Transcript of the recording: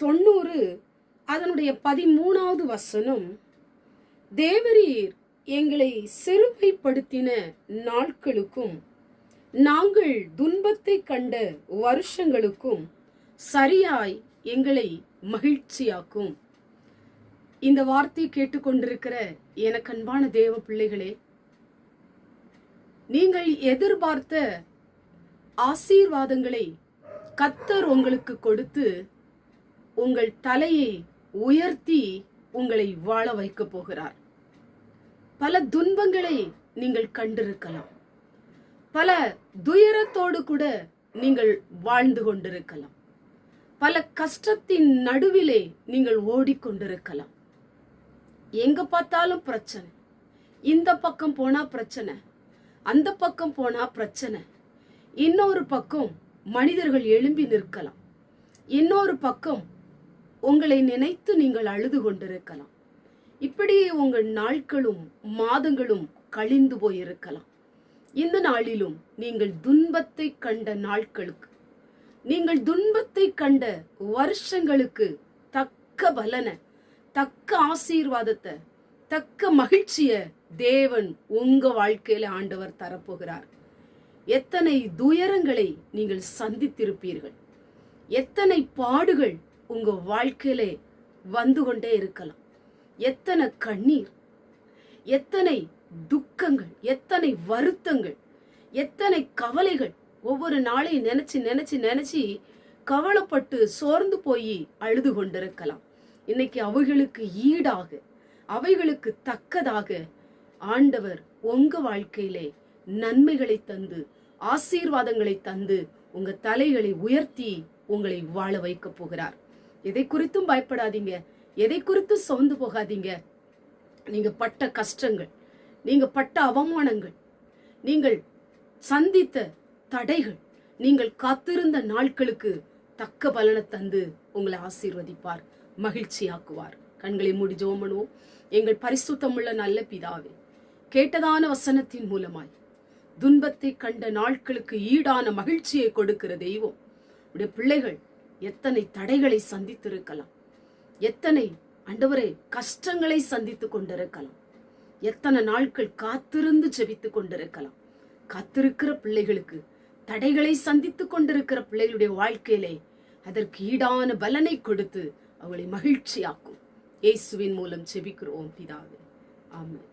தொண்ணூறு அதனுடைய பதிமூணாவது வசனம் தேவரீர் எங்களை சிறுமைப்படுத்தின நாட்களுக்கும் நாங்கள் துன்பத்தை கண்ட வருஷங்களுக்கும் சரியாய் எங்களை மகிழ்ச்சியாக்கும். இந்த வார்த்தை கேட்டுக்கொண்டிருக்கிற எனக்கு அன்பான தேவ பிள்ளைகளே நீங்கள் எதிர்பார்த்த ஆசீர்வாதங்களை கத்தர் உங்களுக்கு கொடுத்து உங்கள் தலையை உயர்த்தி உங்களை வாழ வைக்கப் போகிறார். பல துன்பங்களை நீங்கள் கண்டிருக்கலாம். பல துயரத்தோடு கூட நீங்கள் வாழ்ந்து கொண்டிருக்கலாம். பல கஷ்டத்தின் நடுவிலே நீங்கள் ஓடிக்கொண்டிருக்கலாம். எங்க பார்த்தாலும் பிரச்சனை. இந்த பக்கம் போனா பிரச்சனை. அந்த பக்கம் போனா பிரச்சனை. இன்னொரு பக்கம் மனிதர்கள் எழும்பி நிற்கலாம். இன்னொரு பக்கம் உங்களை நினைத்து நீங்கள் அழுது கொண்டிருக்கலாம். இப்படி உங்கள் நாட்களும் மாதங்களும் கழிந்து போயிருக்கலாம். இந்த நாளிலும் நீங்கள் துன்பத்தை கண்ட நாட்களுக்கு நீங்கள் துன்பத்தை கண்ட வருஷங்களுக்கு தக்க பலனை தக்க ஆசீர்வாதத்தை தக்க மகிழ்ச்சிய தேவன் உங்க வாழ்க்கையில ஆண்டவர் தரப்போகிறார். எத்தனை துயரங்களை நீங்கள் சந்தித்திருப்பீர்கள். எத்தனை பாடுகள் உங்கள் வாழ்க்கையிலே வந்து கொண்டே இருக்கலாம். எத்தனை கண்ணீர் எத்தனை துக்கங்கள் எத்தனை வருத்தங்கள் எத்தனை கவலைகள் ஒவ்வொரு நாளையும் நினச்சி நினச்சி நினச்சி கவலைப்பட்டு சோர்ந்து போய் அழுது கொண்டிருக்கலாம். இன்னைக்கு அவைகளுக்கு ஈடாக அவைகளுக்கு தக்கதாக ஆண்டவர் உங்க வாழ்க்கையிலே நன்மைகளை தந்து ஆசீர்வாதங்களை தந்து உங்க தலைகளை உயர்த்தி உங்களை வாழ வைக்க போகிறார். எதை குறித்தும் பயப்படாதீங்க. எதை குறித்தும் சோர்ந்து போகாதீங்க. நீங்க பட்ட கஷ்டங்கள் நீங்க பட்ட அவமானங்கள் நீங்கள் சந்தித்த தடைகள் நீங்கள் காத்திருந்த நாட்களுக்கு தக்க பலனை தந்து உங்களை ஆசீர்வதிப்பார் மகிழ்ச்சியாக்குவார். கண்களை மூடி ஜெபம் பண்ணுவோம். எங்கள் பரிசுத்தமுள்ள நல்ல பிதாவே கேட்டதான வசனத்தின் மூலமாய் துன்பத்தை கண்ட நாட்களுக்கு ஈடான மகிழ்ச்சியை கொடுக்கிற தெய்வம் உடைய பிள்ளைகள் எத்தனை தடைகளை சந்தித்திருக்கலாம். எத்தனை அண்டவரே கஷ்டங்களை சந்தித்துக் கொண்டிருக்கலாம். எத்தனை நாட்கள் காத்திருந்து ஜெபித்து கொண்டிருக்கலாம். காத்திருக்கிற பிள்ளைகளுக்கு தடைகளை சந்தித்துக் கொண்டிருக்கிற பிள்ளைகளுடைய வாழ்க்கையிலே அதற்கு ஈடான பலனை கொடுத்து அவளை மகிழ்ச்சியாக்கும். இயேசுவின் மூலம் ஜெபிக்கிறோம் பிதாவே. ஆமாம்